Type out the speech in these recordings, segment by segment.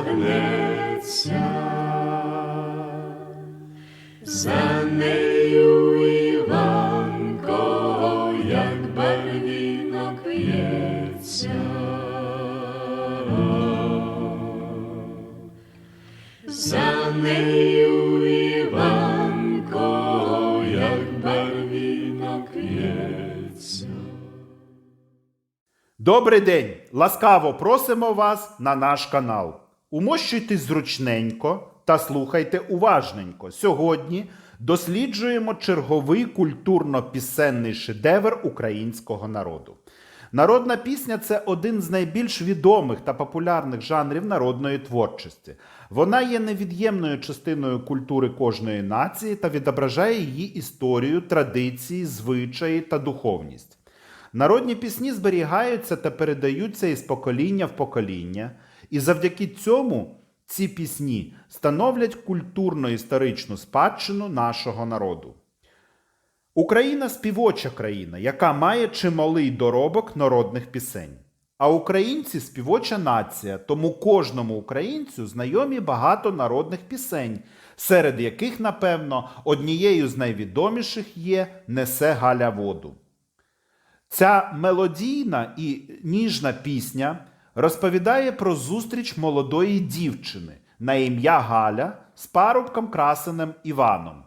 гнеться, за нею Іванко, як барвінок п'ється. За нею Добрий день! Ласкаво просимо вас на наш канал. Умощуйтесь зручненько та слухайте уважненько. Сьогодні досліджуємо черговий культурно-пісенний шедевр українського народу. Народна пісня це один з найбільш відомих та популярних жанрів народної творчості. Вона є невід'ємною частиною культури кожної нації та відображає її історію, традиції, звичаї та духовність. Народні пісні зберігаються та передаються із покоління в покоління, і завдяки цьому ці пісні становлять культурно-історичну спадщину нашого народу. Україна співоча країна, яка має чималий доробок народних пісень. А українці співоча нація, тому кожному українцю знайомі багато народних пісень, серед яких, напевно, однією з найвідоміших є Несе Галя воду. Ця мелодійна і ніжна пісня розповідає про зустріч молодої дівчини на ім'я Галя з парубком красеним Іваном,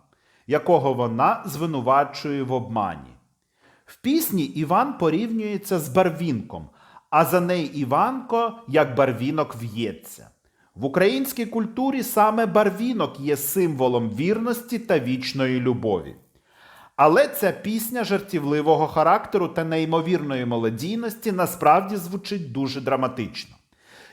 якого вона звинувачує в обмані. В пісні Іван порівнюється з барвінком, а за неї Іванко як барвінок в'ється. В українській культурі саме барвінок є символом вірності та вічної любові. Але ця пісня жартівливого характеру та неймовірної мелодійності насправді звучить дуже драматично.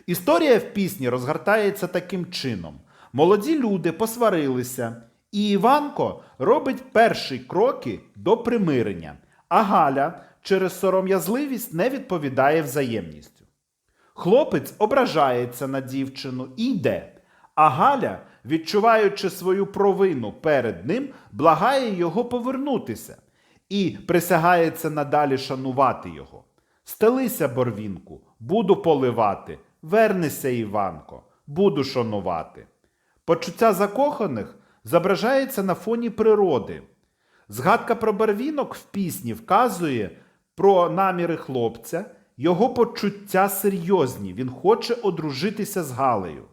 Історія в пісні розгортається таким чином: молоді люди посварилися, і Іванко робить перші кроки до примирення, а Галя через сором'язливість не відповідає взаємністю. Хлопець ображається на дівчину і йде. А Галя, відчуваючи свою провину перед ним, благає його повернутися і присягається надалі шанувати його. Стелися, Борвінку, буду поливати, вернися, Іванко, буду шанувати. Почуття закоханих зображається на фоні природи. Згадка про барвінок в пісні вказує про наміри хлопця, його почуття серйозні. Він хоче одружитися з Галею.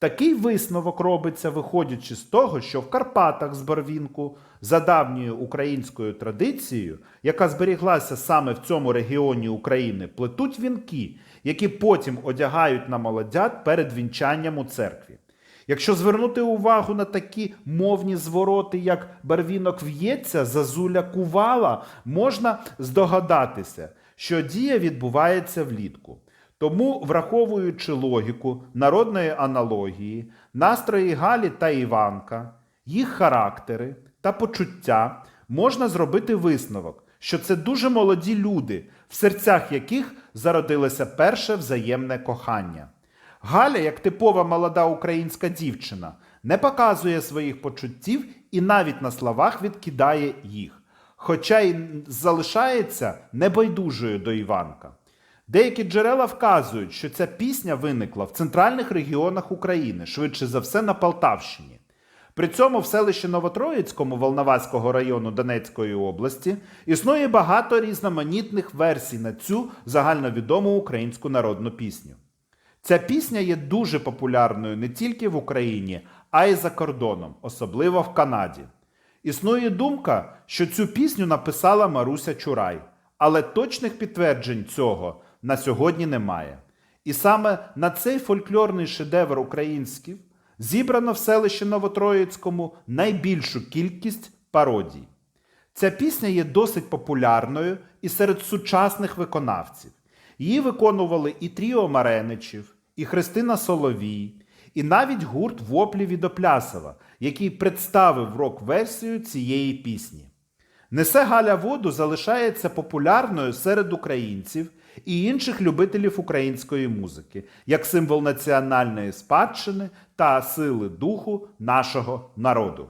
Такий висновок робиться, виходячи з того, що в Карпатах з Барвінку, за давньою українською традицією, яка зберіглася саме в цьому регіоні України, плетуть вінки, які потім одягають на молодят перед вінчанням у церкві. Якщо звернути увагу на такі мовні звороти, як барвінок в'ється, зазуля кувала, можна здогадатися, що дія відбувається влітку. Тому, враховуючи логіку народної аналогії, настрої Галі та Іванка, їх характери та почуття, можна зробити висновок, що це дуже молоді люди, в серцях яких зародилося перше взаємне кохання. Галя, як типова молода українська дівчина, не показує своїх почуттів і навіть на словах відкидає їх, хоча й залишається небайдужою до Іванка. Деякі джерела вказують, що ця пісня виникла в центральних регіонах України, швидше за все на Полтавщині. При цьому в селищі Новотроїцькому Волноваського району Донецької області існує багато різноманітних версій на цю загальновідому українську народну пісню. Ця пісня є дуже популярною не тільки в Україні, а й за кордоном, особливо в Канаді. Існує думка, що цю пісню написала Маруся Чурай, але точних підтверджень цього на сьогодні немає. І саме на цей фольклорний шедевр український зібрано в селищі Новотроїцькому найбільшу кількість пародій. Ця пісня є досить популярною і серед сучасних виконавців. Її виконували і Тріо Мареничів, і Христина Соловій, і навіть гурт Воплі Відоплясова, який представив рок-версію цієї пісні. Несе Галя воду залишається популярною серед українців і інших любителів української музики, як символ національної спадщини та сили духу нашого народу.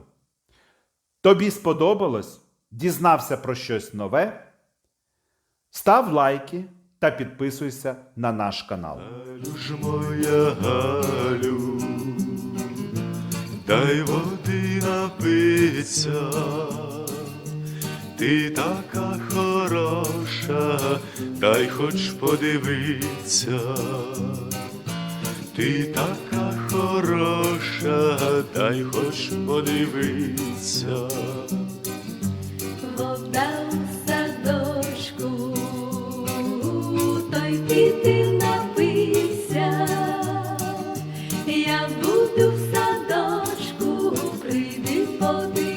Тобі сподобалось? Дізнався про щось нове? Став лайки та підписуйся на наш канал. Галю ж моя Галю, дай води напиться, ти така хороша, дай хоч подивиться, ти така хороша, дай хоч подивиться. Вода у садочку, той піти напися, я буду в садочку, прийди води.